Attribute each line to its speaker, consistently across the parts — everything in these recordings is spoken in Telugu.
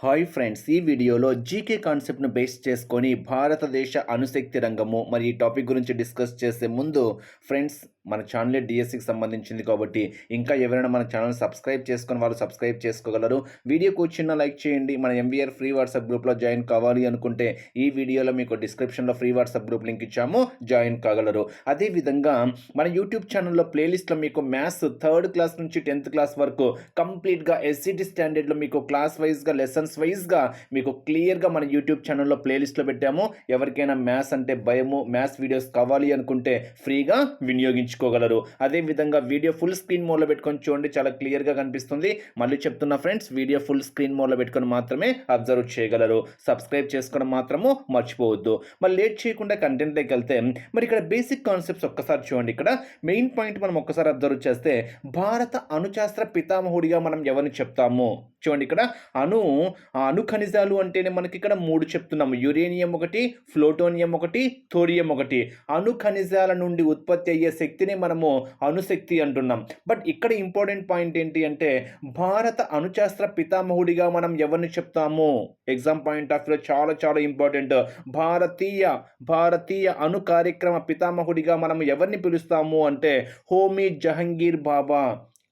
Speaker 1: హాయ్ ఫ్రెండ్స్ ఈ వీడియోలో జీకే కాన్సెప్ట్ను బేస్ చేసుకొని భారతదేశ అణుశక్తి రంగము మరి ఈ టాపిక్ గురించి డిస్కస్ చేసే ముందు ఫ్రెండ్స్ మన ఛానల్ డిఎస్సికి సంబంధించింది కాబట్టి ఇంకా ఎవరైనా మన ఛానల్ సబ్స్క్రైబ్ చేసుకొని వాళ్ళు సబ్స్క్రైబ్ చేసుకోగలరు. వీడియోకు చిన్న లైక్ చేయండి. మన ఎంబీఆర్ ఫ్రీ వాట్సాప్ గ్రూప్లో జాయిన్ కావాలి అనుకుంటే ఈ వీడియోలో మీకు డిస్క్రిప్షన్లో ఫ్రీ వాట్సాప్ గ్రూప్ లింక్ ఇచ్చాము. జాయిన్ కాగలరు. అదేవిధంగా మన యూట్యూబ్ ఛానల్లో ప్లేలిస్ట్లో మీకు మ్యాథ్స్ థర్డ్ క్లాస్ నుంచి టెన్త్ క్లాస్ వరకు కంప్లీట్గా ఎస్సిటీ స్టాండర్డ్లో మీకు క్లాస్ వైజ్గా లెసన్స్ వైజ్గా మీకు క్లియర్గా మన యూట్యూబ్ ఛానల్లో ప్లేలిస్ట్లో పెట్టాము. ఎవరికైనా మ్యాథ్స్ అంటే భయము మ్యాథ్స్ వీడియోస్ కావాలి అనుకుంటే ఫ్రీగా వినియోగించు వినియోగించుకోగలరు అదేవిధంగా వీడియో ఫుల్ స్క్రీన్ మోడ్లో పెట్టుకొని చూడండి చాలా క్లియర్గా కనిపిస్తుంది. మళ్ళీ చెప్తున్నా ఫ్రెండ్స్ వీడియో ఫుల్ స్క్రీన్ మోడ్లో పెట్టుకొని మాత్రమే అబ్జర్వ్ చేయగలరు. సబ్స్క్రైబ్ చేసుకోవడం మాత్రము మర్చిపోవద్దు. మరి లేట్ చేయకుండా కంటెంట్లోకి వెళ్తే మరి ఇక్కడ బేసిక్ కాన్సెప్ట్స్ ఒక్కసారి చూడండి. ఇక్కడ మెయిన్ పాయింట్ మనం ఒక్కసారి అబ్జర్వ్ చేస్తే భారత అణుశాస్త్ర పితామహుడిగా మనం ఎవరిని చెప్తాము? చూడండి ఇక్కడ. అణు అణు ఖనిజాలు అంటేనే మనకి ఇక్కడ మూడు చెప్తున్నాము. యురేనియం ఒకటి ఫ్లోటోనియం ఒకటి థోరియం ఒకటి. అణు ఖనిజాల నుండి ఉత్పత్తి అయ్యే శక్తిని మనము అణుశక్తి అంటున్నాం. బట్ ఇక్కడ ఇంపార్టెంట్ పాయింట్ ఏంటి అంటే భారత అణుశాస్త్ర పితామహుడిగా మనం ఎవరిని చెప్తాము? ఎగ్జామ్ పాయింట్ ఆఫ్ వ్యూలో చాలా చాలా ఇంపార్టెంట్ భారతీయ భారతీయ అణు కార్యక్రమ పితామహుడిగా మనం ఎవరిని పిలుస్తాము అంటే హోమీ జహంగీర్ బాబా.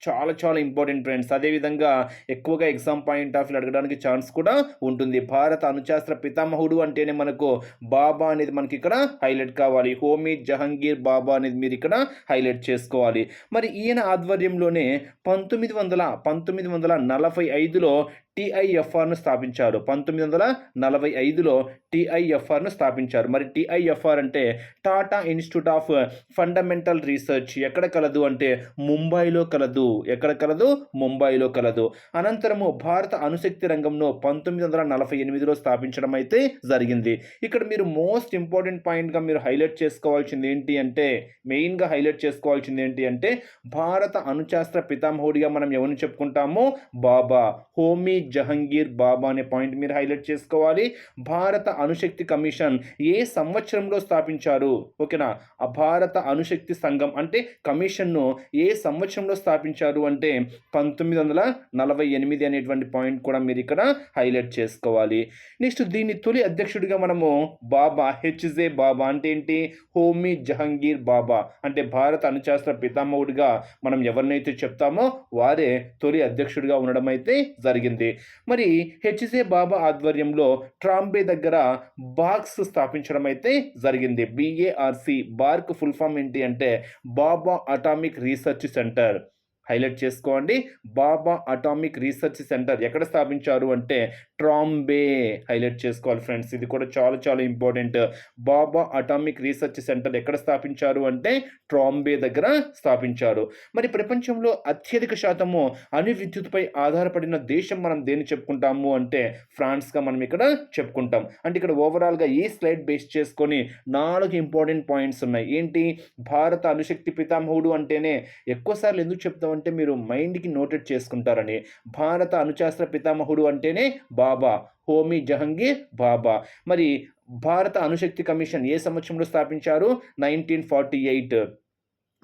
Speaker 1: చాలా చాలా ఇంపార్టెంట్ ఫ్రెండ్స్ అదేవిధంగా ఎక్కువగా ఎగ్జామ్ పాయింట్ ఆఫ్ అడగడానికి ఛాన్స్ కూడా ఉంటుంది. భారత అణుశాస్త్ర పితామహుడు అంటేనే మనకు బాబా అనేది మనకి ఇక్కడ హైలైట్ కావాలి. హోమీ జహంగీర్ బాబా అనేది మీరు ఇక్కడ హైలైట్ చేసుకోవాలి. మరి ఈయన ఆధ్వర్యంలోనే పంతొమ్మిది వందల పంతొమ్మిది వందల నలభై ఐదులో టిఐఎఫ్ఆర్ను స్థాపించారు. పంతొమ్మిది వందల నలభై ఐదులో టిఐఎఫ్ఆర్ను స్థాపించారు. మరి టిఐఎఫ్ఆర్ అంటే Tata institute of fundamental research ఎక్కడ కలదు అంటే ముంబైలో కలదు. ఎక్కడ కలదు? ముంబైలో కలదు. అనంతరము భారత అణుశక్తి రంగంలో పంతొమ్మిది వందల నలభై ఎనిమిదిలో స్థాపించడం అయితే జరిగింది. ఇక్కడ మీరు మోస్ట్ ఇంపార్టెంట్ పాయింట్గా మీరు హైలైట్ చేసుకోవాల్సింది ఏంటి అంటే మెయిన్గా హైలైట్ చేసుకోవాల్సింది ఏంటి అంటే భారత అణుశాస్త్ర పితామహుడిగా మనం ఎవరిని చెప్పుకుంటాము? బాబా. హోమీ జహంగీర్ బాబా అనే పాయింట్ మీరు హైలైట్ చేసుకోవాలి. భారత అణుశక్తి కమిషన్ ఏ సంవత్సరంలో స్థాపించారు? ఓకేనా ఆ భారత అణుశక్తి సంఘం అంటే కమిషన్ను ఏ సంవత్సరంలో స్థాపించారు అంటే పంతొమ్మిది వందల నలభై ఎనిమిది అనేటువంటి పాయింట్ కూడా మీరు ఇక్కడ హైలైట్ చేసుకోవాలి. నెక్స్ట్ దీని తొలి అధ్యక్షుడిగా మనము బాబా హెచ్జే బాబా అంటే ఏంటి? హోమీ జహంగీర్ బాబా అంటే భారత అణుశాస్త్ర పితామహుడిగా మనం ఎవరినైతే చెప్తామో వారే తొలి అధ్యక్షుడిగా ఉండడం అయితే జరిగింది. మరి హెచ్జే బాబా ఆధ్వర్యంలో ట్రాంబే దగ్గర బాక్స్ స్థాపించడం అయితే జరిగింది బిఏఆర్సి బార్క్ ఫుల్ ఫామ్ ఏంటి అంటే Bhabha atomic research centre. Highlight చేసుకోండి. బాబా అటామిక్ రీసెర్చ్ సెంటర్ ఎక్కడ స్థాపించారు అంటే ట్రాంబే హైలైట్ చేసుకోవాలి ఫ్రెండ్స్. ఇది కూడా చాలా చాలా important. Bhabha atomic research centre ఎక్కడ స్థాపించారు అంటే ట్రాంబే దగ్గర స్థాపించారు. మరి ప్రపంచంలో అత్యధిక శాతము అణు విద్యుత్పై ఆధారపడిన దేశం మనం దేన్ని చెప్పుకుంటాము అంటే ఫ్రాన్స్గా మనం ఇక్కడ చెప్పుకుంటాం. అంటే ఇక్కడ ఓవరాల్గా ఈ స్లైడ్ బేస్ చేసుకొని నాలుగు ఇంపార్టెంట్ పాయింట్స్ ఉన్నాయి. ఏంటి? భారత అణుశక్తి పితామహుడు అంటేనే ఎక్కువసార్లు ఎందుకు చెప్తాం అంటే మీరు మైండ్కి నోటెడ్ చేసుకుంటారని. భారత అణుశాస్త్ర పితామహుడు అంటేనే బాబా హోమీ జహంగీర్ బాబా. మరి భారత అణుశక్తి కమిషన్ ఏ సంవత్సరంలో స్థాపించారు? Nineteen forty eight.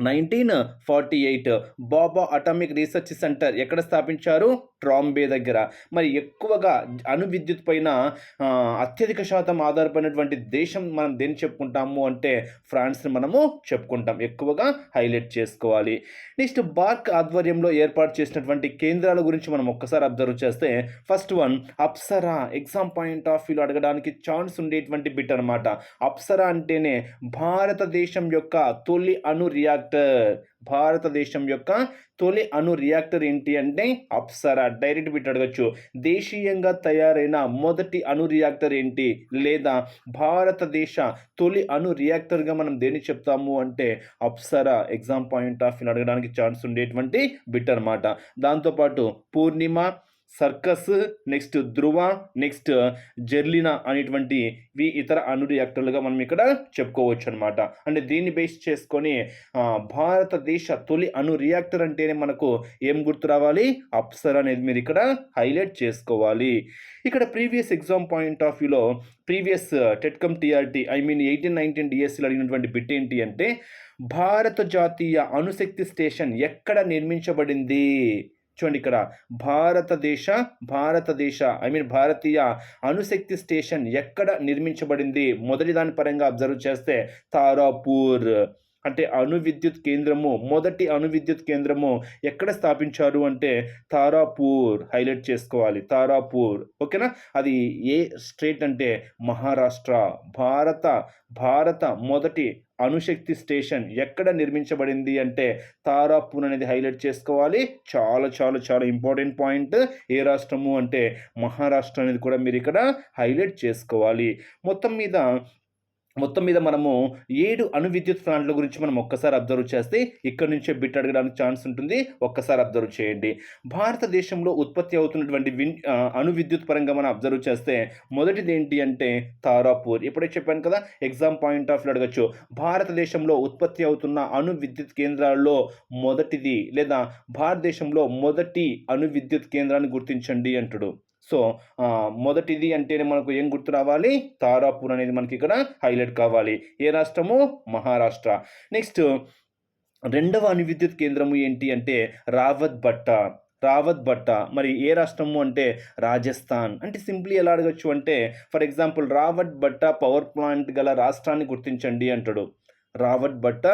Speaker 1: Nineteen forty eight Bhabha atomic research centre ఎక్కడ స్థాపించారు? ట్రాంబే దగ్గర. మరి ఎక్కువగా అణు విద్యుత్ పైన అత్యధిక శాతం ఆధారపడినటువంటి దేశం మనం దేన్ని చెప్పుకుంటాము అంటే ఫ్రాన్స్ని మనము చెప్పుకుంటాం. ఎక్కువగా హైలైట్ చేసుకోవాలి. నెక్స్ట్ బార్క్ ఆధ్వర్యంలో ఏర్పాటు చేసినటువంటి కేంద్రాల గురించి మనం ఒక్కసారి అబ్జర్వ్ చేస్తే first one Apsara. Exam point of వ్యూలో అడగడానికి ఛాన్స్ ఉండేటువంటి బిట్ అనమాట అప్సరా అంటేనే భారతదేశం యొక్క తొలి అణు రియాక్ట్ రియాక్టర్ భారతదేశం యొక్క తొలి అణు రియాక్టర్ ఏంటి అంటే అప్సరా. డైరెక్ట్ బిట్ అడగచ్చు. దేశీయంగా తయారైన మొదటి అణు రియాక్టర్ ఏంటి? లేదా భారతదేశ తొలి అణు రియాక్టర్గా మనం దేన్ని చెప్తాము అంటే Apsara. Exam point of view అడగడానికి ఛాన్స్ ఉండేటువంటి బిట్ అనమాట దాంతోపాటు Purnima CIRUS next Dhruva next ZERLINA అనేటువంటి ఇవి ఇతర అణు రియాక్టర్లుగా మనం ఇక్కడ చెప్పుకోవచ్చు అనమాట అంటే దీన్ని బేస్ చేసుకొని భారతదేశ తొలి అణు రియాక్టర్ అంటేనే మనకు ఏం గుర్తు రావాలి? అప్సర్ అనేది మీరు ఇక్కడ హైలైట్ చేసుకోవాలి. ఇక్కడ ప్రీవియస్ ఎగ్జామ్ పాయింట్ ఆఫ్ వ్యూలో previous TET cum TRT I mean eighteen nineteen డిఎస్సీలో అడిగినటువంటి బిట్ ఏంటి అంటే భారత జాతీయ అణుశక్తి స్టేషన్ ఎక్కడ నిర్మించబడింది? చూడండి ఇక్కడ. భారతదేశ భారతదేశ ఐ మీన్ భారతీయ అణుశక్తి స్టేషన్ ఎక్కడ నిర్మించబడింది? మొదటి దాని పరంగా అబ్జర్వ్ చేస్తే తారాపూర్. అంటే అణు విద్యుత్ కేంద్రము మొదటి అణు విద్యుత్ కేంద్రము ఎక్కడ స్థాపించారు అంటే తారాపూర్ హైలైట్ చేసుకోవాలి తారాపూర్. ఓకేనా? అది ఏ స్టేట్ అంటే మహారాష్ట్ర. భారత భారత మొదటి అణుశక్తి స్టేషన్ ఎక్కడ నిర్మించబడింది అంటే తారాపూర్ అనేది హైలైట్ చేసుకోవాలి. చాలా చాలా చాలా ఇంపార్టెంట్ పాయింట్. ఏ రాష్ట్రము అంటే మహారాష్ట్ర అనేది కూడా మీరు ఇక్కడ హైలైట్ చేసుకోవాలి. మొత్తం మీద మొత్తం మీద మనము ఏడు అణు విద్యుత్ ప్లాంట్ల గురించి మనం ఒక్కసారి అబ్జర్వ్ చేస్తే ఇక్కడ నుంచే బిట్ అడగడానికి ఛాన్స్ ఉంటుంది. ఒక్కసారి అబ్జర్వ్ చేయండి. భారతదేశంలో ఉత్పత్తి అవుతున్నటువంటి విన్ అణు విద్యుత్ పరంగా మనం అబ్జర్వ్ చేస్తే మొదటిది ఏంటి అంటే తారాపూర్. ఇప్పుడే చెప్పాను కదా ఎగ్జామ్ పాయింట్ ఆఫ్ అడగచ్చు. భారతదేశంలో ఉత్పత్తి అవుతున్న అణు విద్యుత్ కేంద్రాల్లో మొదటిది లేదా భారతదేశంలో మొదటి అణు విద్యుత్ కేంద్రాన్ని గుర్తించండి అంటాడు. సో మొదటిది అంటేనే మనకు ఏం గుర్తు రావాలి? తారాపూర్ అనేది మనకి ఇక్కడ హైలైట్ కావాలి. ఏ రాష్ట్రము? మహారాష్ట్ర. నెక్స్ట్ రెండవ అణువిద్యుత్ కేంద్రము ఏంటి అంటే రావత్ భట్ట రావత్ భట్ట మరి ఏ రాష్ట్రము అంటే రాజస్థాన్. అంటే సింప్లీ ఎలా అడగచ్చు అంటే for example Rawat Bhata power plant గల రాష్ట్రాన్ని గుర్తించండి అంటాడు. రావట్ భట్ట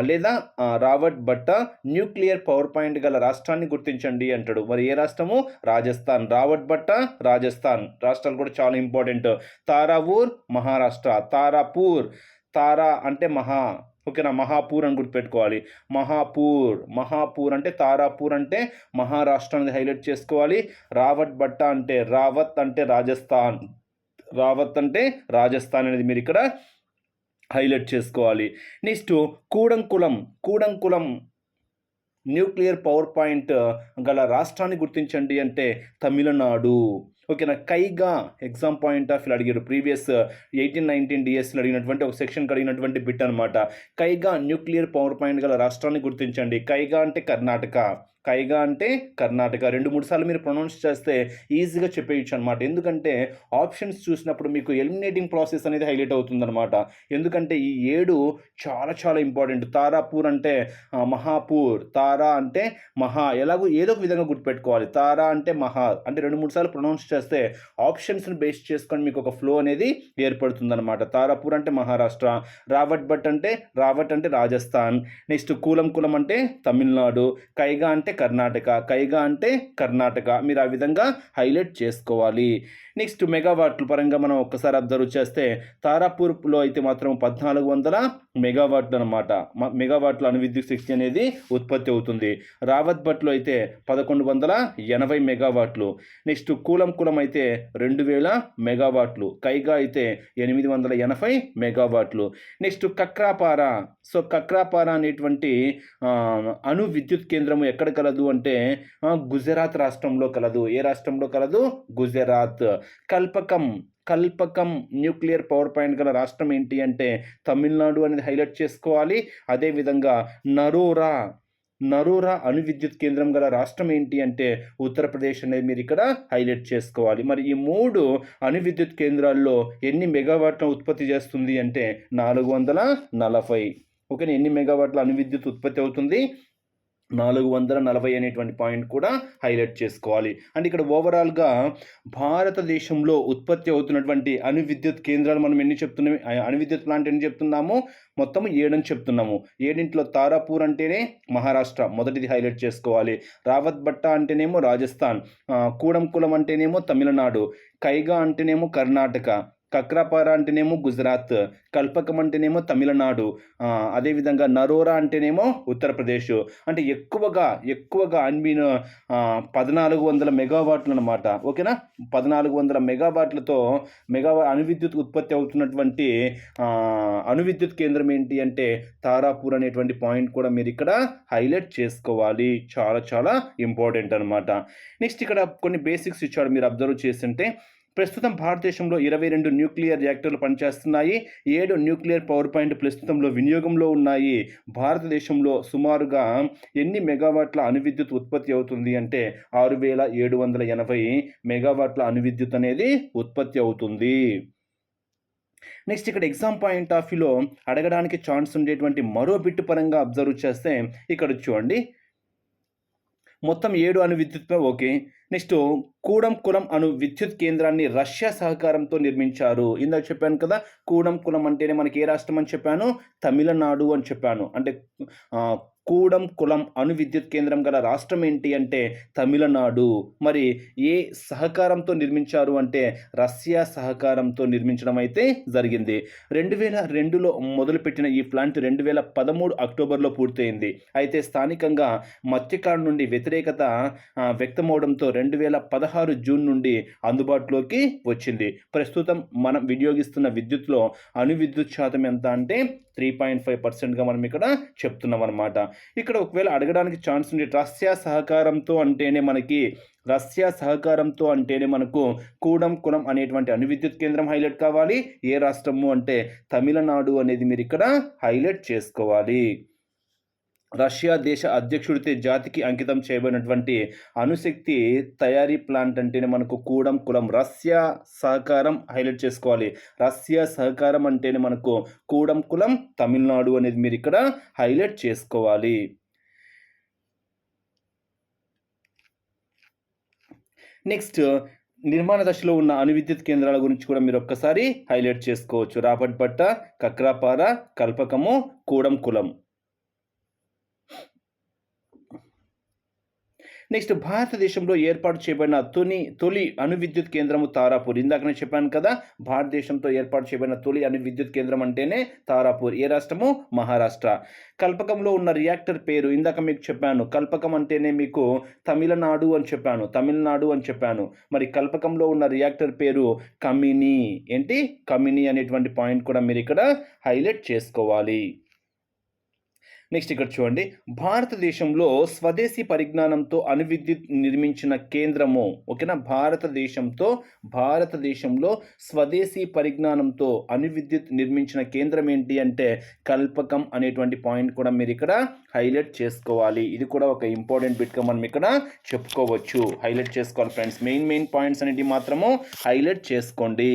Speaker 1: లేదా Rawat Bhata nuclear power point గల రాష్ట్రాన్ని గుర్తించండి అంటాడు. మరి ఏ రాష్ట్రము? రాజస్థాన్. రావట్ భట్ట రాజస్థాన్. రాష్ట్రాలు కూడా చాలా ఇంపార్టెంట్. తారావూర్ మహారాష్ట్ర. తారాపూర్. తారా అంటే మహా. ఓకేనా? మహాపూర్ అని గుర్తుపెట్టుకోవాలి. మహాపూర్. మహాపూర్ అంటే తారాపూర్ అంటే మహారాష్ట్రాన్ని హైలైట్ చేసుకోవాలి. రావట్ భట్ట అంటే రావత్ అంటే రాజస్థాన్. రావత్ అంటే రాజస్థాన్ అనేది మీరు ఇక్కడ హైలైట్ చేసుకోవాలి. Next Kudankulam Kudankulam nuclear power point గల రాష్ట్రాన్ని గుర్తించండి అంటే తమిళనాడు. ఓకేనా? కైగా ఎగ్జామ్ పాయింట్ ఆఫ్ ఇలా అడిగారు. ప్రీవియస్ ఎయిటీన్ నైన్టీన్ డిఎస్లో అడిగినటువంటి ఒక సెక్షన్ అడిగినటువంటి బిట్ అనమాట కైగా న్యూక్లియర్ పవర్ పాయింట్ గల రాష్ట్రాన్ని గుర్తించండి. కైగా అంటే కర్ణాటక. కైగా అంటే కర్ణాటక. రెండు మూడు సార్లు మీరు ప్రొనౌన్స్ చేస్తే ఈజీగా చెప్పేయచ్చు అనమాట ఎందుకంటే ఆప్షన్స్ చూసినప్పుడు మీకు ఎలిమినేటింగ్ ప్రాసెస్ అనేది హైలైట్ అవుతుందన్నమాట. ఎందుకంటే ఈ ఏడు చాలా చాలా ఇంపార్టెంట్ తారాపూర్ అంటే మహాపూర్. తారా అంటే మహా. ఎలాగో ఏదో ఒక విధంగా గుర్తుపెట్టుకోవాలి. తారా అంటే మహా. అంటే రెండు మూడు సార్లు ప్రొనౌన్స్ చేస్తే ఆప్షన్స్ని బేస్ చేసుకొని మీకు ఒక ఫ్లో అనేది ఏర్పడుతుందన్నమాట. తారాపూర్ అంటే మహారాష్ట్ర. రావట్ భట్ అంటే రావట్ అంటే రాజస్థాన్. నెక్స్ట్ కూలం కులం అంటే తమిళనాడు. కైగా అంటే కర్ణాటక కైగా అంటే కర్ణాటక. మీరు ఆ విధంగా హైలైట్ చేసుకోవాలి. నెక్స్ట్ మెగావాట్ల పరంగా మనం ఒక్కసారి అబ్జర్వ్ చేస్తే తారాపూర్లో అయితే మాత్రం పద్నాలుగు వందల మెగావాట్లు అనమాట మెగావాట్ల అణు విద్యుత్ శక్తి అనేది ఉత్పత్తి అవుతుంది. రావత్ భట్లో అయితే పదకొండు వందల ఎనభై మెగావాట్లు. నెక్స్ట్ కూలం కులం అయితే రెండు వేల మెగావాట్లు. కైగా అయితే ఎనిమిది వందల ఎనభై మెగావాట్లు. నెక్స్ట్ కక్రాపార. సో కక్రాపార అనేటువంటి అణు విద్యుత్ కేంద్రము ఎక్కడ కలదు అంటే గుజరాత్ రాష్ట్రంలో కలదు. ఏ రాష్ట్రంలో కలదు? Gujarat. Kalpakkam Kalpakkam nuclear power point గల రాష్ట్రం ఏంటి అంటే తమిళనాడు అనేది హైలైట్ చేసుకోవాలి. అదేవిధంగా నరోరా నరోరా అణు విద్యుత్ కేంద్రం గల రాష్ట్రం ఏంటి అంటే ఉత్తరప్రదేశ్ అనేది మీరు ఇక్కడ హైలైట్ చేసుకోవాలి. మరి ఈ మూడు అణు విద్యుత్ కేంద్రాల్లో ఎన్ని మెగావాట్ల ఉత్పత్తి చేస్తుంది అంటే నాలుగు వందల నలభై. ఓకే ఎన్ని మెగావాట్ల అణు విద్యుత్ ఉత్పత్తి అవుతుంది? నాలుగు వందల నలభై అనేటువంటి పాయింట్ కూడా హైలైట్ చేసుకోవాలి. అండ్ ఇక్కడ ఓవరాల్గా భారతదేశంలో ఉత్పత్తి అవుతున్నటువంటి అణు విద్యుత్ కేంద్రాలు మనం ఎన్ని చెప్తున్నాము అణు విద్యుత్ ప్లాంట్ ఎన్ని చెప్తున్నాము మొత్తం ఏడని చెప్తున్నాము. ఏడింట్లో తారాపూర్ అంటేనే మహారాష్ట్ర మొదటిది హైలైట్ చేసుకోవాలి. రావత్ భట్ట అంటేనేమో రాజస్థాన్ కూడంకులం అంటేనేమో తమిళనాడు కైగా అంటేనేమో కర్ణాటక కక్రాపార అంటేనేమో గుజరాత్ కల్పకం అంటేనేమో తమిళనాడు అదేవిధంగా నరోరా అంటేనేమో ఉత్తరప్రదేశ్. అంటే ఎక్కువగా ఎక్కువగా ఐ మీన్ పద్నాలుగు వందల మెగావాట్లు అనమాట ఓకేనా? పద్నాలుగు వందల మెగావాట్లతో మెగా అణు విద్యుత్ ఉత్పత్తి అవుతున్నటువంటి అణువిద్యుత్ అణు విద్యుత్ కేంద్రం ఏంటి అంటే తారాపూర్ అనేటువంటి పాయింట్ కూడా మీరు ఇక్కడ హైలైట్ చేసుకోవాలి. చాలా చాలా ఇంపార్టెంట్ అనమాట నెక్స్ట్ ఇక్కడ కొన్ని బేసిక్స్ ఇచ్చాడు మీరు అబ్జర్వ్ చేస్తుంటే. ప్రస్తుతం భారతదేశంలో ఇరవై రెండు న్యూక్లియర్ రియాక్టర్లు పనిచేస్తున్నాయి ఏడు న్యూక్లియర్ పవర్ పాయింట్ ప్రస్తుతంలో వినియోగంలో ఉన్నాయి. భారతదేశంలో సుమారుగా ఎన్ని మెగావాట్ల అణువిద్యుత్ ఉత్పత్తి అవుతుంది అంటే ఆరు వేల ఏడు వందల ఎనభై మెగావాట్ల అణు విద్యుత్ అనేది ఉత్పత్తి అవుతుంది. నెక్స్ట్ ఇక్కడ ఎగ్జామ్ పాయింట్ ఆఫ్ వ్యూలో అడగడానికి ఛాన్స్ ఉండేటువంటి మరో బిట్టు పరంగా అబ్జర్వ్ చేస్తే ఇక్కడ చూడండి. మొత్తం ఏడు అణు విద్యుత్ ఓకే. నెక్స్ట్ కూడం కులం అను విద్యుత్ కేంద్రాన్ని రష్యా సహకారంతో నిర్మించారు. ఇందాక చెప్పాను కదా కూడం కులం అంటేనే మనకి ఏ రాష్ట్రం అని చెప్పాను? తమిళనాడు అని చెప్పాను. అంటే కూడం కులం అణు విద్యుత్ కేంద్రం గల రాష్ట్రం ఏంటి అంటే తమిళనాడు. మరి ఏ సహకారంతో నిర్మించారు అంటే రష్యా సహకారంతో నిర్మించడం అయితే జరిగింది. రెండు వేల రెండులో మొదలుపెట్టిన ఈ ప్లాంట్ రెండు వేల పదమూడు అక్టోబర్లో పూర్తయింది. అయితే స్థానికంగా మత్స్యకారుల నుండి వ్యతిరేకత వ్యక్తమవడంతో రెండు వేల పదహారు జూన్ నుండి అందుబాటులోకి వచ్చింది. ప్రస్తుతం మనం వినియోగిస్తున్న విద్యుత్లో అణు విద్యుత్ శాతం ఎంత అంటే త్రీ పాయింట్ ఫైవ్ పర్సెంట్గా మనం ఇక్కడ చెప్తున్నాం అనమాట ఇక్కడ ఒకవేళ అడగడానికి ఛాన్స్ ఉంది రష్యా సహకారంతో అంటేనే మనకి రష్యా సహకారంతో అంటేనే మనకు కూడం కులం అనేటువంటి అణు విద్యుత్ కేంద్రం హైలైట్ కావాలి. ఏ రాష్ట్రము అంటే తమిళనాడు అనేది మీరు ఇక్కడ హైలైట్ చేసుకోవాలి. రష్యా దేశ అధ్యక్షుడితే జాతికి అంకితం చేయబడినటువంటి అణుశక్తి తయారీ ప్లాంట్ అంటేనే మనకు కూడం కులం. రష్యా సహకారం హైలైట్ చేసుకోవాలి. రష్యా సహకారం అంటేనే మనకు కూడం కులం. తమిళనాడు అనేది మీరు ఇక్కడ హైలైట్ చేసుకోవాలి. నెక్స్ట్ నిర్మాణ దశలో ఉన్న అణు విద్యుత్ కేంద్రాల గురించి కూడా మీరు ఒక్కసారి హైలైట్ చేసుకోవచ్చు. రాపట్పట్ట కక్రాపార కల్పకము కూడం కులం. నెక్స్ట్ భారతదేశంలో ఏర్పాటు చేయబడిన తొలి తొలి అణు విద్యుత్ కేంద్రము తారాపూర్. ఇందాకనే చెప్పాను కదా భారతదేశంతో ఏర్పాటు చేయబడిన తొలి అణు విద్యుత్ కేంద్రం అంటేనే తారాపూర్ ఏ రాష్ట్రము? మహారాష్ట్ర. కల్పకంలో ఉన్న రియాక్టర్ పేరు ఇందాక మీకు చెప్పాను. కల్పకం అంటేనే మీకు తమిళనాడు అని చెప్పాను. తమిళనాడు అని చెప్పాను. మరి కల్పకంలో ఉన్న రియాక్టర్ పేరు కమిని. ఏంటి? కమిని అనేటువంటి పాయింట్ కూడా మీరు ఇక్కడ హైలైట్ చేసుకోవాలి. నెక్స్ట్ ఇక్కడ చూడండి. భారతదేశంలో స్వదేశీ పరిజ్ఞానంతో అణువిద్యుత్ నిర్మించిన కేంద్రము ఓకేనా? భారతదేశంతో భారతదేశంలో స్వదేశీ పరిజ్ఞానంతో అణువిద్యుత్ నిర్మించిన కేంద్రం ఏంటి అంటే కల్పకం అనేటువంటి పాయింట్ కూడా మీరు ఇక్కడ హైలైట్ చేసుకోవాలి. ఇది కూడా ఒక ఇంపార్టెంట్ బిట్గా మనం ఇక్కడ చెప్పుకోవచ్చు. హైలైట్ చేసుకోవాలి ఫ్రెండ్స్. మెయిన్ మెయిన్ పాయింట్స్ అనేటివి మాత్రము హైలైట్ చేసుకోండి.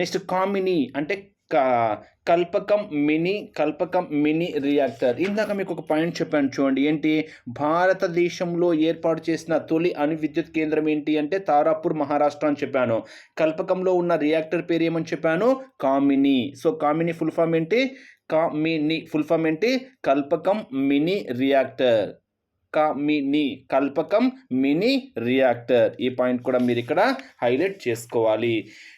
Speaker 1: నెక్స్ట్ కామిని అంటే Kalpakkam mini Kalpakkam mini reactor. ఇందాక మీకు ఒక పాయింట్ చెప్పాను చూడండి. ఏంటి? భారతదేశంలో ఏర్పాటు చేసిన తొలి అణు విద్యుత్ కేంద్రం ఏంటి అంటే తారాపూర్ మహారాష్ట్ర అని చెప్పాను. కల్పకంలో ఉన్న రియాక్టర్ పేరు ఏమని చెప్పాను? Kamini. So Kamini full form ఏంటి? కామిని ఫుల్ ఫామ్ ఏంటి? Kalpakkam mini reactor. Kamini Kalpakkam mini reactor ఈ పాయింట్ కూడా మీరు ఇక్కడ హైలైట్ చేసుకోవాలి.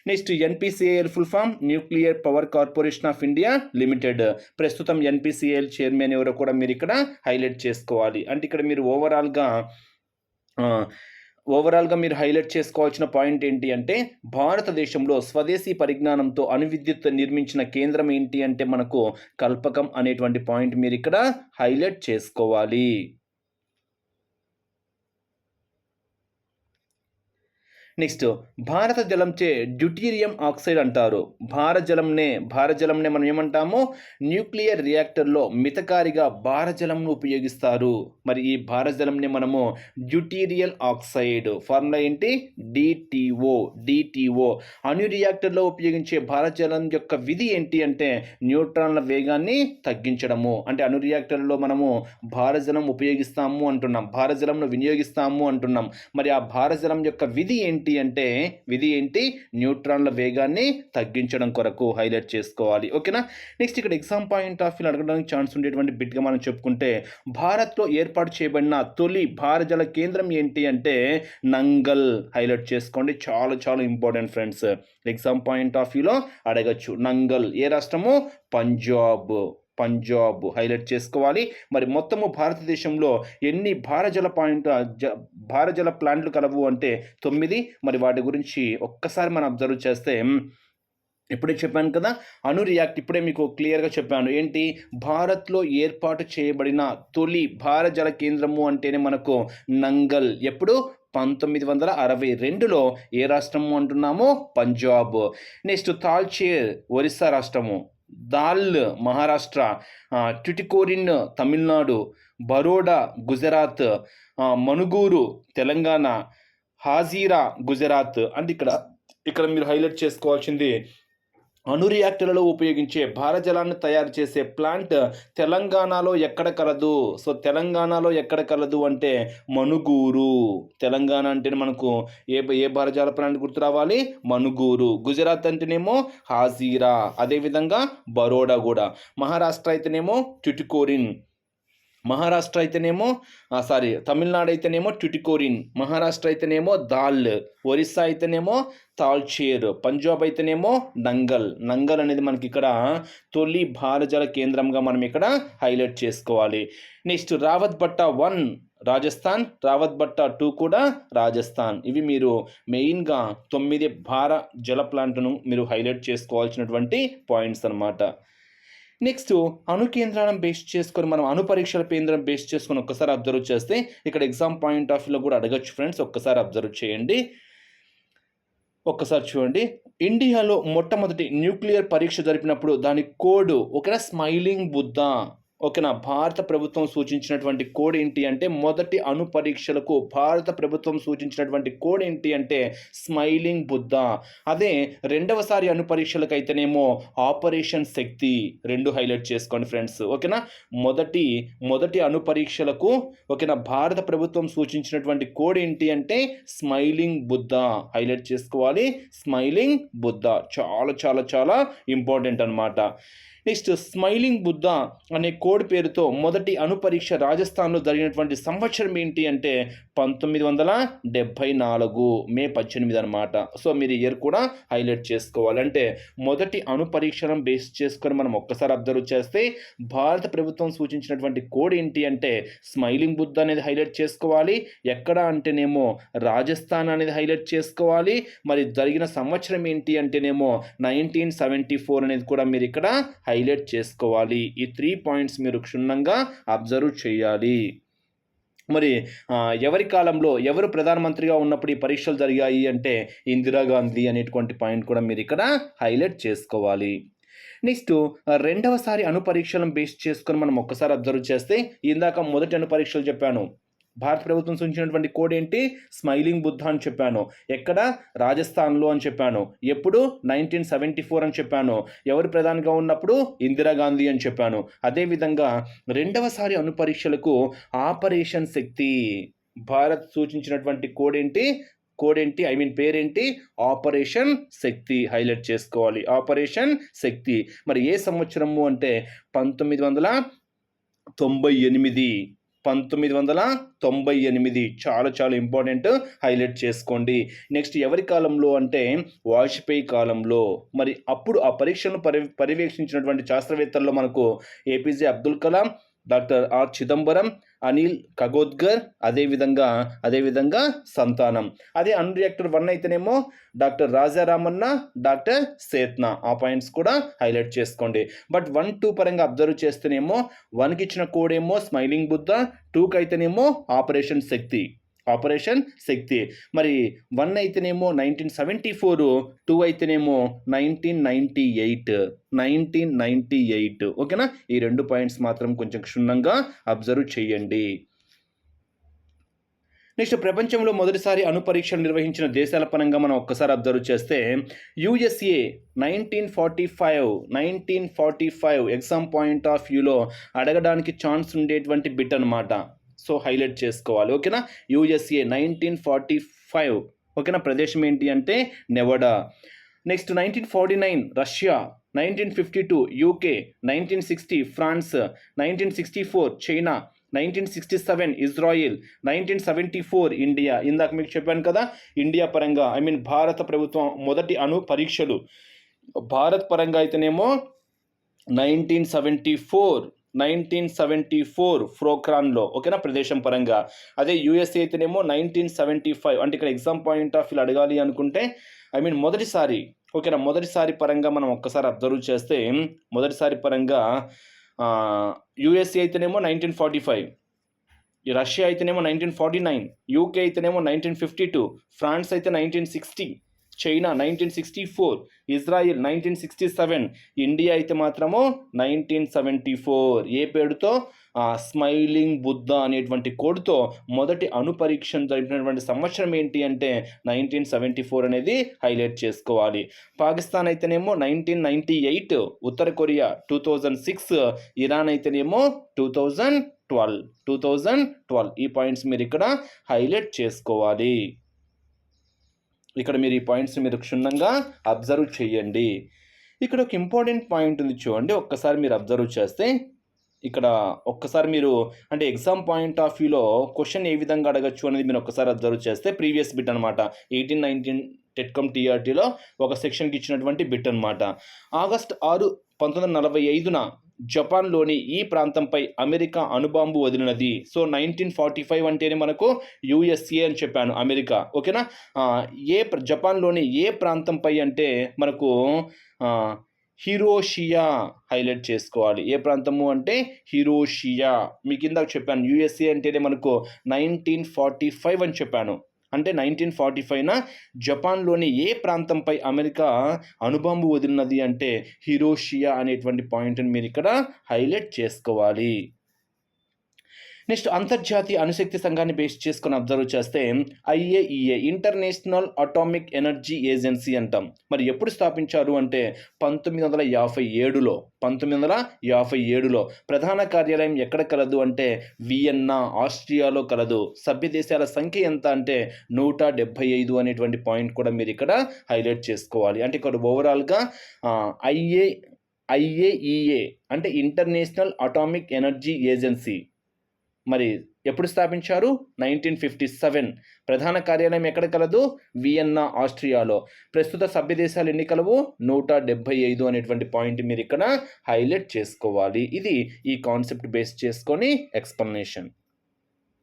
Speaker 1: Next NPCIL full form nuclear power corporation of India limited. ప్రస్తుతం ఎన్పిసిఐఎల్ చైర్మన్ ఎవరో కూడా మీరు ఇక్కడ హైలైట్ చేసుకోవాలి. అంటే ఇక్కడ మీరు ఓవరాల్గా ఓవరాల్గా మీరు హైలైట్ చేసుకోవాల్సిన పాయింట్ ఏంటి అంటే భారతదేశంలో స్వదేశీ పరిజ్ఞానంతో అణువిద్యుత్ నిర్మించిన కేంద్రం ఏంటి అంటే మనకు కల్పకం అనేటువంటి పాయింట్ మీరు ఇక్కడ హైలైట్ చేసుకోవాలి. నెక్స్ట్ భారత జలంచే డ్యూటీరియం ఆక్సైడ్ అంటారు. భారజలంనే భారజలంనే మనం ఏమంటాము? న్యూక్లియర్ రియాక్టర్లో మితకారిగా భారజలంను ఉపయోగిస్తారు. మరి ఈ భారజలంనే మనము డ్యూటీరియల్ ఆక్సైడ్. ఫార్ములా ఏంటి? డిటిఓ డిటిఓ అణు రియాక్టర్లో ఉపయోగించే భారజలం యొక్క విధి ఏంటి అంటే న్యూట్రాన్ల వేగాన్ని తగ్గించడము. అంటే అణు రియాక్టర్లో మనము భారజలం ఉపయోగిస్తాము అంటున్నాం. భారజలంను వినియోగిస్తాము అంటున్నాం. మరి ఆ భారజలం యొక్క విధి ఏంటి? అంటే విధి ఏంటి? న్యూట్రాన్ల వేగాన్ని తగ్గించడం కొరకు హైలైట్ చేసుకోవాలి. ఓకేనా? నెక్స్ట్ ఇక్కడ ఎగ్జామ్ పాయింట్ ఆఫ్ వ్యూ అడగడానికి ఛాన్స్ ఉండేటువంటి బిట్గా మనం చెప్పుకుంటే భారత్లో ఏర్పాటు చేయబడిన తొలి భారజల కేంద్రం ఏంటి అంటే నంగల్. హైలైట్ చేసుకోండి. చాలా చాలా important friends. Exam point of వ్యూలో అడగచ్చు. నంగల్ ఏ రాష్ట్రము? పంజాబ్. పంజాబ్ హైలైట్ చేసుకోవాలి. మరి మొత్తము భారతదేశంలో ఎన్ని భారజల పాయింట్ భారజల ప్లాంట్లు కలవు అంటే తొమ్మిది. మరి వాటి గురించి ఒక్కసారి మనం అబ్జర్వ్ చేస్తే ఇప్పుడే చెప్పాను కదా అణు రియాక్ట్ ఇప్పుడే మీకు క్లియర్గా చెప్పాను. ఏంటి? భారత్లో ఏర్పాటు చేయబడిన తొలి భారజల కేంద్రము అంటేనే మనకు నంగల్. ఎప్పుడు? పంతొమ్మిది వందల అరవై రెండులో ఏ రాష్ట్రము అంటున్నామో? పంజాబ్. నెక్స్ట్ తాల్చేర్ ఒరిస్సా రాష్ట్రము. దాల్ మహారాష్ట్ర ఆ, ట్యుటికోరిన్ తమిళనాడు బరోడా గుజరాత్ మణుగూరు మనుగూరు తెలంగాణ హాజీరా గుజరాత్. అంటే ఇక్కడ ఇక్కడ మీరు హైలైట్ చేసుకోవాల్సింది అణు రియాక్టర్లలో ఉపయోగించే భారజలాన్ని తయారు చేసే ప్లాంట్ తెలంగాణలో ఎక్కడ కలదు? సో తెలంగాణలో ఎక్కడ కలదు అంటే మనుగూరు తెలంగాణ అంటే మనకు ఏ ఏ భారజాల ప్లాంట్ గుర్తు రావాలి? మనుగూరు గుజరాత్ అంటేనేమో హాజీరా. అదేవిధంగా బరోడా కూడా. మహారాష్ట్ర అయితేనేమో టుటికోరిన్ మహారాష్ట్ర అయితేనేమో సారీ తమిళనాడు అయితేనేమో ట్యుటికోరిన్ మహారాష్ట్ర అయితేనేమో దాల్ ఒరిస్సా అయితేనేమో తాల్చేర్ పంజాబ్ అయితేనేమో నంగల్. నంగల్ అనేది మనకి ఇక్కడ తొలి భారజల కేంద్రంగా మనం ఇక్కడ హైలైట్ చేసుకోవాలి. Next Rawat Bhata one Rajasthan Rawat Bhata two కూడా రాజస్థాన్. ఇవి మీరు మెయిన్గా తొమ్మిది భార జల ప్లాంట్ను మీరు హైలైట్ చేసుకోవాల్సినటువంటి పాయింట్స్ అన్నమాట. నెక్స్ట్ అణు కేంద్రాలను బేస్ చేసుకొని మనం అణు పరీక్షల కేంద్రం బేస్ చేసుకొని ఒక్కసారి అబ్జర్వ్ చేస్తే ఇక్కడ ఎగ్జామ్ పాయింట్ ఆఫ్ వ్యూలో కూడా అడగచ్చు ఫ్రెండ్స్ ఒక్కసారి అబ్జర్వ్ చేయండి. ఒక్కసారి చూడండి. ఇండియాలో మొట్టమొదటి న్యూక్లియర్ పరీక్ష జరిపినప్పుడు దాని కోడ్ ఒక స్మైలింగ్ బుద్ధ ఓకేనా? భారత ప్రభుత్వం సూచించినటువంటి కోడ్ ఏంటి అంటే మొదటి అణు పరీక్షలకు భారత ప్రభుత్వం సూచించినటువంటి కోడ్ ఏంటి అంటే స్మైలింగ్ బుద్ధ. అదే రెండవసారి అణు పరీక్షలకు అయితేనేమో ఆపరేషన్ శక్తి రెండు హైలైట్ చేసుకోండి ఫ్రెండ్స్ ఓకేనా? మొదటి మొదటి అణు పరీక్షలకు ఓకేనా? భారత ప్రభుత్వం సూచించినటువంటి కోడ్ ఏంటి అంటే స్మైలింగ్ బుద్ధ. హైలైట్ చేసుకోవాలి స్మైలింగ్ బుద్ధ. చాలా చాలా చాలా ఇంపార్టెంట్ అన్నమాట. నెక్స్ట్ స్మైలింగ్ బుద్ధ అనే కోడ్ పేరుతో మొదటి అణు పరీక్ష రాజస్థాన్లో జరిగినటువంటి సంవత్సరం ఏంటి అంటే పంతొమ్మిది వందల డెబ్భై నాలుగు మే పద్దెనిమిది అనమాట సో మీరు ఇయర్ కూడా హైలైట్ చేసుకోవాలి. అంటే మొదటి అణు బేస్ చేసుకొని మనం ఒక్కసారి అబ్జర్వ్ చేస్తే భారత ప్రభుత్వం సూచించినటువంటి కోడ్ ఏంటి అంటే స్మైలింగ్ బుద్ధ అనేది హైలైట్ చేసుకోవాలి. ఎక్కడ అంటేనేమో రాజస్థాన్ అనేది హైలైట్ చేసుకోవాలి. మరి జరిగిన సంవత్సరం ఏంటి అంటేనేమో నైన్టీన్ సెవెంటీ ఫోర్ అనేది కూడా మీరు ఇక్కడ హైలైట్ చేసుకోవాలి. ఈ త్రీ పాయింట్స్ మీరు క్షుణ్ణంగా అబ్జర్వ్ చేయాలి. మరి ఎవరి కాలంలో ఎవరు ప్రధానమంత్రిగా ఉన్నప్పుడు ఈ పరీక్షలు జరిగాయి అంటే ఇందిరాగాంధీ అనేటువంటి పాయింట్ కూడా మీరు ఇక్కడ హైలైట్ చేసుకోవాలి. నెక్స్ట్ రెండవసారి అణు పరీక్షలను బేస్ చేసుకొని మనం ఒక్కసారి అబ్జర్వ్ చేస్తే ఇందాక మొదటి అణు పరీక్షలు చెప్పాను. భారత ప్రభుత్వం సూచించినటువంటి కోడ్ ఏంటి? స్మైలింగ్ బుద్ధ అని చెప్పాను. ఎక్కడ? రాజస్థాన్లో అని చెప్పాను. ఎప్పుడు? నైన్టీన్ సెవెంటీ ఫోర్ అని చెప్పాను. ఎవరు ప్రధానిగా ఉన్నప్పుడు? ఇందిరాగాంధీ అని చెప్పాను. అదేవిధంగా రెండవసారి అణు పరీక్షలకు ఆపరేషన్ శక్తి భారత్ సూచించినటువంటి కోడ్ ఏంటి? కోడ్ ఏంటి? ఐ మీన్ పేరేంటి? ఆపరేషన్ శక్తి హైలైట్ చేసుకోవాలి. ఆపరేషన్ శక్తి. మరి ఏ సంవత్సరము అంటే పంతొమ్మిది వందల తొంభై ఎనిమిది పంతొమ్మిది వందల తొంభై ఎనిమిది. చాలా చాలా ఇంపార్టెంట్ హైలైట్ చేసుకోండి. నెక్స్ట్ ఎవరి కాలంలో అంటే వాజ్పేయి కాలంలో. మరి అప్పుడు ఆ పరీక్షను పరి పర్యవేక్షించినటువంటి శాస్త్రవేత్తల్లో మనకు APJ Abdul Kalam doctor R Chidambaram Anil Kakodkar అదేవిధంగా అదేవిధంగా సంతానం. అదే అన్ రియాక్టర్ వన్ అయితేనేమో డాక్టర్ రాజారామన్న డాక్టర్ సేత్న. ఆ పాయింట్స్ కూడా హైలైట్ చేసుకోండి. బట్ వన్ టూ పరంగా అబ్జర్వ్ చేస్తేనేమో వన్కి ఇచ్చిన కోడేమో స్మైలింగ్ బుద్ధ టూకి అయితేనేమో ఆపరేషన్ శక్తి. ఆపరేషన్ శక్తి. మరి వన్ అయితేనేమో నైన్టీన్ సెవెంటీ ఫోర్ టూ అయితేనేమో nineteen ninety eight nineteen ninety eight. ఓకేనా? ఈ రెండు పాయింట్స్ మాత్రం కొంచెం క్షుణ్ణంగా అబ్జర్వ్ చేయండి. నెక్స్ట్ ప్రపంచంలో మొదటిసారి అణు పరీక్షలు నిర్వహించిన దేశాల పరంగా మనం ఒక్కసారి అబ్జర్వ్ చేస్తే USA nineteen forty five nineteen forty five exam point of వ్యూలో అడగడానికి ఛాన్స్ ఉండేటువంటి బిట్ అనమాట సో హైలైట్ చేసుకోవాలి. ఓకేనా? USA nineteen forty five. ఓకేనా? ప్రదేశం ఏంటి అంటే Nevada. Next nineteen forty nine Russia. Nineteen fifty two UK. Nineteen sixty France. Nineteen sixty four China. Nineteen sixty seven Israel. Nineteen seventy four India. ఇందాక మీకు చెప్పాను కదా ఇండియా పరంగా ఐ మీన్ భారత ప్రభుత్వం మొదటి అణు పరీక్షలు. భారత్ పరంగా అయితేనేమో nineteen seventy four. Nineteen seventy four ఫ్రోక్రాన్లో ఓకేనా ప్రదేశం పరంగా. అదే యూఎస్ఏ అయితేనేమో నైన్టీన్ సెవెంటీ ఫైవ్ అంటే ఇక్కడ ఎగ్జామ్ పాయింట్ ఆఫ్ వ్యూ అడగాలి అనుకుంటే ఐ మీన్ మొదటిసారి ఓకేనా మొదటిసారి పరంగా మనం ఒక్కసారి అబ్జర్వ్ చేస్తే మొదటిసారి పరంగా యూఎస్ఏ అయితేనేమో నైన్టీన్ ఫార్టీ ఫైవ్ ఈ రష్యా అయితేనేమో నైన్టీన్ ఫార్టీ నైన్ యూకే అయితేనేమో నైన్టీన్ ఫిఫ్టీ టూ ఫ్రాన్స్ అయితే nineteen sixty China nineteen sixty four Israel nineteen sixty seven India అయితే మాత్రము నైన్టీన్ సెవెంటీ ఫోర్ ఏ పేరుతో? స్మైలింగ్ బుద్ధ అనేటువంటి కోడ్తో మొదటి అణుపరీక్షను జరిపినటువంటి సంవత్సరం ఏంటి అంటే నైన్టీన్ సెవెంటీ ఫోర్ అనేది హైలైట్ చేసుకోవాలి. పాకిస్తాన్ అయితేనేమో నైన్టీన్ నైంటీ ఎయిట్ ఉత్తర Korea two thousand six Iran అయితేనేమో two thousand twelve two thousand twelve ఈ పాయింట్స్ మీరు ఇక్కడ హైలైట్ చేసుకోవాలి. ఇక్కడ మీరు ఈ పాయింట్స్ మీరు క్షుణ్ణంగా అబ్జర్వ్ చేయండి. ఇక్కడ ఒక ఇంపార్టెంట్ పాయింట్ ఉంది చూడండి ఒక్కసారి మీరు అబ్జర్వ్ చేస్తే ఇక్కడ ఒక్కసారి మీరు అంటే ఎగ్జామ్ పాయింట్ ఆఫ్ వ్యూలో క్వశ్చన్ ఏ విధంగా అడగచ్చు అనేది మీరు ఒక్కసారి అబ్జర్వ్ చేస్తే ప్రీవియస్ బిట్ అనమాట ఎయిటీన్ నైన్టీన్ టెట్కమ్ టీఆర్టీలో ఒక సెక్షన్కి ఇచ్చినటువంటి బిట్ అనమాట ఆగస్ట్ ఆరు పంతొమ్మిది వందల నలభై ఐదున జపాన్లోని ఈ ప్రాంతంపై అమెరికా అణుబాంబు వదిలినది. సో నైన్టీన్ ఫార్టీ ఫైవ్ అంటేనే మనకు యుఎస్ఏ అని చెప్పాను అమెరికా. ఓకేనా? ఏ జపాన్లోని ఏ ప్రాంతంపై అంటే మనకు హీరోషియా హిరోషియా హైలైట్ చేసుకోవాలి. ఏ ప్రాంతము అంటే హిరోషియా. మీకు ఇందాక చెప్పాను యుఎస్ఏ అంటేనే మనకు నైన్టీన్ ఫార్టీ ఫైవ్ అని చెప్పాను. అంటే నైన్టీన్ ఫార్టీ ఫైవ్న జపాన్లోని ఏ ప్రాంతంపై అమెరికా అణుబాంబు వదిలినది అంటే హిరోషియా అనేటువంటి పాయింట్ని మీరు ఇక్కడ హైలైట్ చేసుకోవాలి. నెక్స్ట్ అంతర్జాతీయ అణుశక్తి సంఘాన్ని బేస్ చేసుకుని అబ్జర్వ్ చేస్తే IAEA international atomic energy agency అంటాం. మరి ఎప్పుడు స్థాపించారు అంటే పంతొమ్మిది వందల యాభై ఏడులో. పంతొమ్మిది వందల యాభై ఏడులో ప్రధాన కార్యాలయం ఎక్కడ కలదు అంటే వియన్నా ఆస్ట్రియాలో కలదు. సభ్య దేశాల సంఖ్య ఎంత అంటే నూట డెబ్భై ఐదు అనేటువంటి పాయింట్ కూడా మీరు ఇక్కడ హైలైట్ చేసుకోవాలి. అంటే ఇక్కడ ఓవరాల్గా ఐఏ ఐఏఈఏ అంటే ఇంటర్నేషనల్ అటామిక్ ఎనర్జీ ఏజెన్సీ మరి ఎప్పుడు స్థాపించారు? Nineteen fifty seven. ప్రధాన కార్యాలయం ఎక్కడ కలదు? వియన్నా ఆస్ట్రియాలో. ప్రస్తుత సభ్య దేశాలు ఎన్ని కలవు? నూట డెబ్భై ఐదు అనేటువంటి పాయింట్ మీరు ఇక్కడ హైలైట్ చేసుకోవాలి. ఇది ఈ కాన్సెప్ట్ బేస్ చేసుకొని ఎక్స్ప్లెనేషన్.